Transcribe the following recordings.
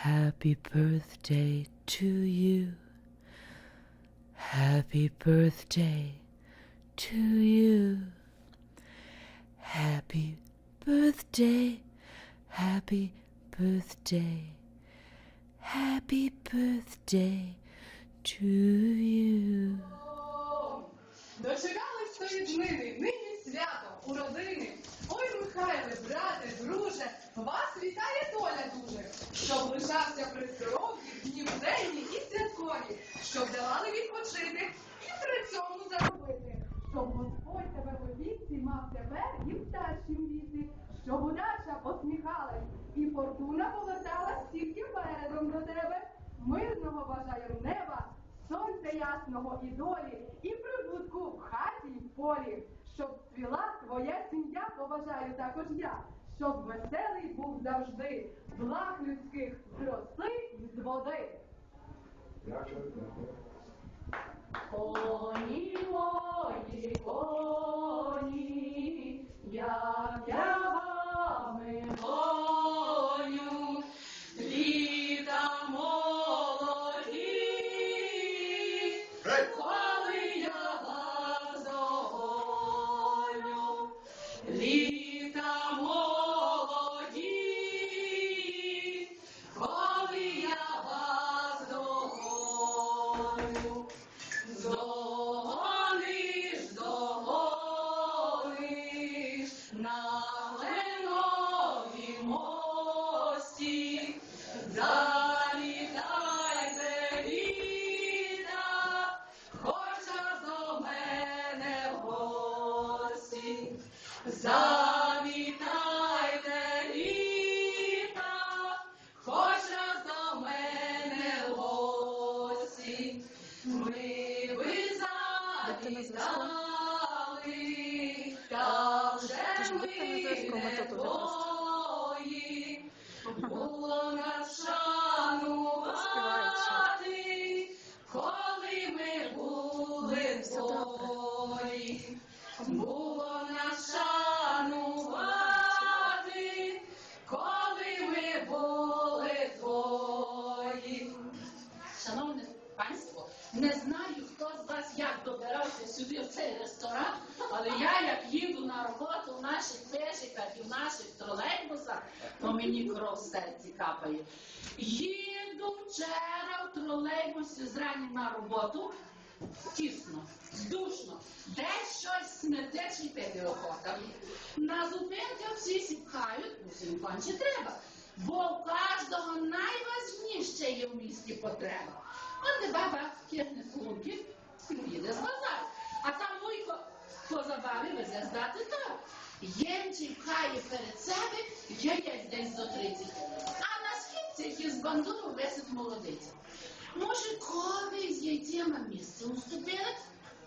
Happy birthday to you. Happy birthday to you. Happy birthday. Happy birthday. Happy birthday to you. Дочекались тої днини, нині свято у родини. Ой, Михайле, брате, друже, вас вітає Толя дуже, щоб лишався при здоров'ї, днівденні і святкові, щоб давали відпочити і при цьому заробити, щоб Господь тебе в віці мав тепер і в старшім віці, щоб удача посміхалась і фортуна поверталась тільки передом до тебе. Мирного бажаю неба, сонця ясного і долі, і прибутку в хаті й полі, щоб цвіла твоя сім'я, побажаю також я, щоб веселий був завжди, благ людських з роси й з води. Коні мої, коні, як я Zah. Не знаю, хто з вас як добирався сюди в цей ресторан, але я як їду на роботу в наших пешиках і в наших тролейбусах, то мені кров в серці капає. Їду вчора в тролейбусі зрані на роботу. Тісно, здушно, десь щось і пити охота. На зупинках всі сіпхають, усім конче треба. Бо у кожного найважніше є в місті потреба. Он де баба кихне сумки, їде з базару. А там вуйко по забаві везе здати так. Єнчий пхає перед себе яєць десь до 30. А на східцях із бандуру висить молодиця. Мужикові з яйцями місце уступили.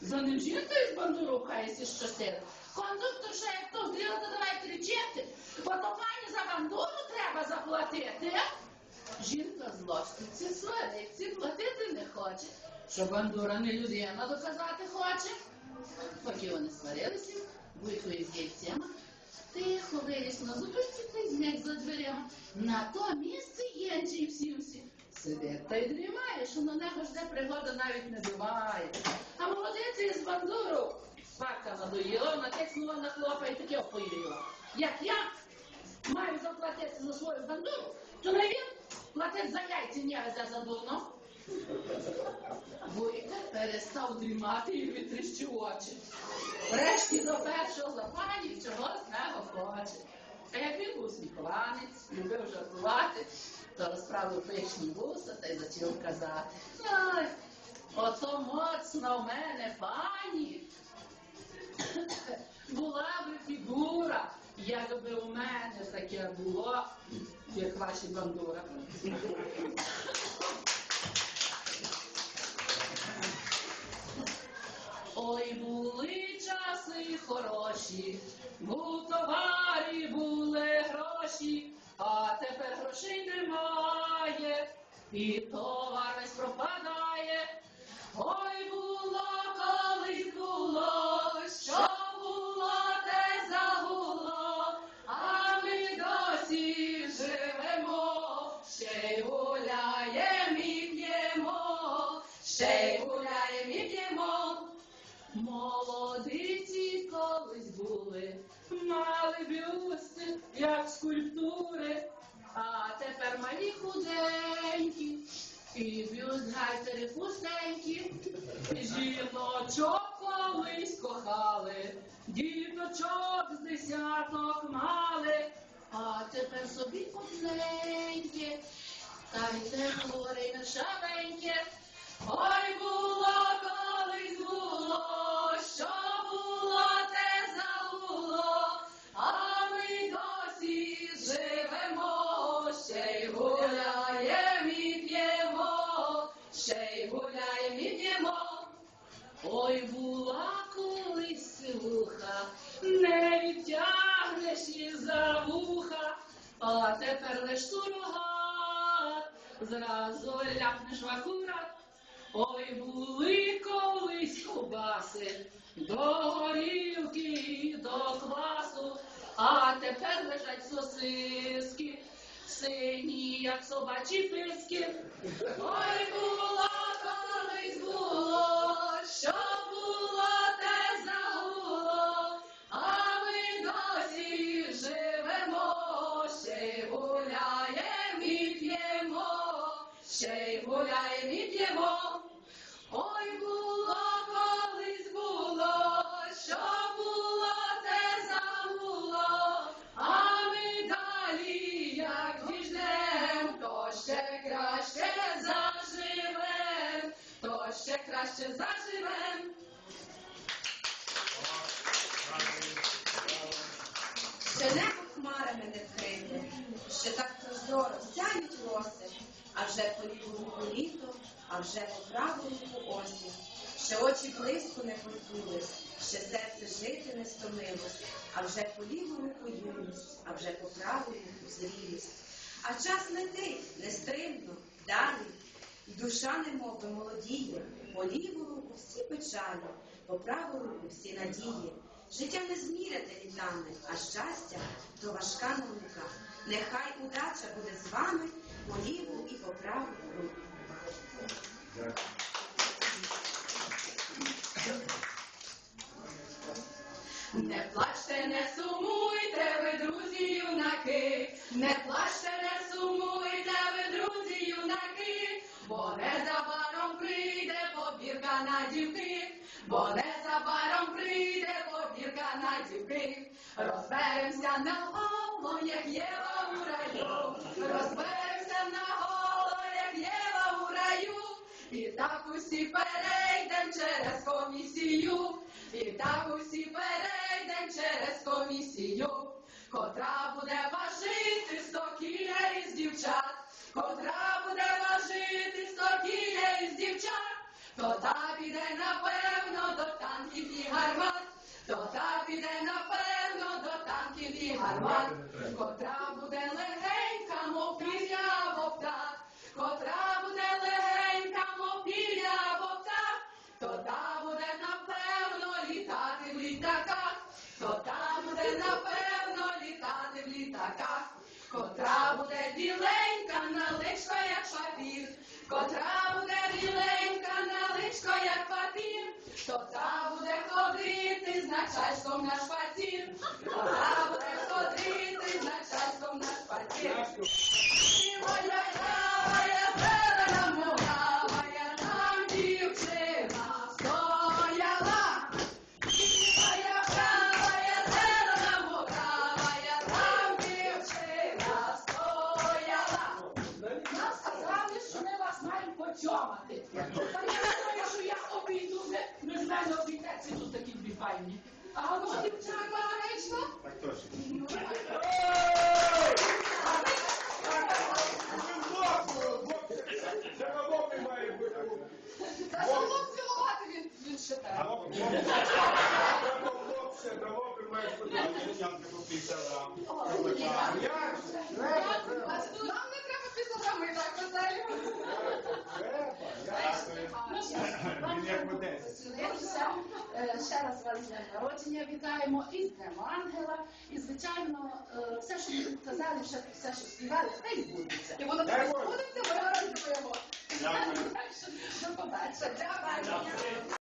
За ним жінка із бандуру пхається щосили. Кондуктор ще як то зріла, то давай кричати, бо то пані за бандуру треба заплатити. Жінка злоститься, свариться, платити не хоче. Що бандура не людина доказати хоче. Поки вони сварилися, вийшли з яйцями, тихо виліз на зубочці та й зняк за дверима. На то місце єнчий всі всі. Сидить та й дрімає, що на нього жде пригода навіть не буває. А молодиця із бандуру пака надоїла, натиснула на хлопа і таке опоїла. Як я маю заплатити за свою бандуру, то не він платить за яйці не везе за дурно. Вуйка перестав дрімати і відтріщив очі. Врешті до першого запанів чого з нього хоче. А як він був сміхованець, любив жартувати, то розправив пишні вуса та й почав казати. Ой, ото моцна в мене пані. Була би фігура, якби у мене таке було, як ваші бандура. Ой, були часи хороші, у товарі були гроші, а тепер грошей немає, і товар весь пропадає. Ще й гуляєм і п'ємо. Молодиці колись були, мали бюсти, як скульптури, а тепер малі худенькі, і бюст гайтери пустенькі, жіночок колись кохали, діточок з десяток мали, а тепер собі одненьке, та й те хворе й нешавеньке. Ой, було колись було, що було, те забуло, а ми досі живемо, ще й гуляєм і ще й гуляєм і п'ємо. Ой, була колись сивуха, не відтягнеш і за вуха, а тепер лиш сурогат, зразу ляпнеш в акурат. Ой, були колись кубаси, до горілки до квасу, а тепер лежать сосиски, сині, як собачі писки. Ой, було хмарами не вкрите, ще так прозоро сяють роси, а вже по ліву руку літо, а вже по праву руку осінь. Ще очі близько не позбулись, ще серце жити не стомилось, а вже по ліву руку юність, а вже по праву руку зрілість. А час летить нестримно, далі, і душа немови молодіє, по ліву руку всі печалі, по праву руку всі надії. Життя не зміряти літами, а щастя то важка наука. Нехай удача буде з вами по ліву і по праву руку. Не плачте, не сумуйте, ви, друзі, юнаки, не плачте, не сумуйте, ви, друзі, юнаки, бо незабаром прийде побірка на дівки, бо незабаром Розберемося на голонях Єва у раю, розберемося на голонях Єва у раю, і так усі перейдем через комісію, і так усі перейдем через комісію, котра буде важити сто кіля із дівчат, котра буде важити сто кіля із дівчат, то та піде напевно до танків і гармат, танків котра буде легенька, мов пір'я вовта, котра буде легенька, мов пір'я вовта, то та буде напевно літати в літаках, то та буде напевно літати в літаках, котра буде біленька, наличко, як папір, котра буде біленька, наличко, як папір, то та буде ходити з начальством на шпацір, файні. А ну, дівчата, вийшла? Так точно. Це на лобі має бути. Та село цілувати він, він ще те. На лобі хлопці, на лобі має бути. Як? Треба, треба. Нам не треба після ми так веселі. Треба, Він як в Одесі. Е, Ще раз вас з днем народження вітаємо і з Днем Ангела. І, звичайно, е, все, що ви казали, все, що співали, все і збудеться. І воно так Боже. ми гарантуємо. До побачення.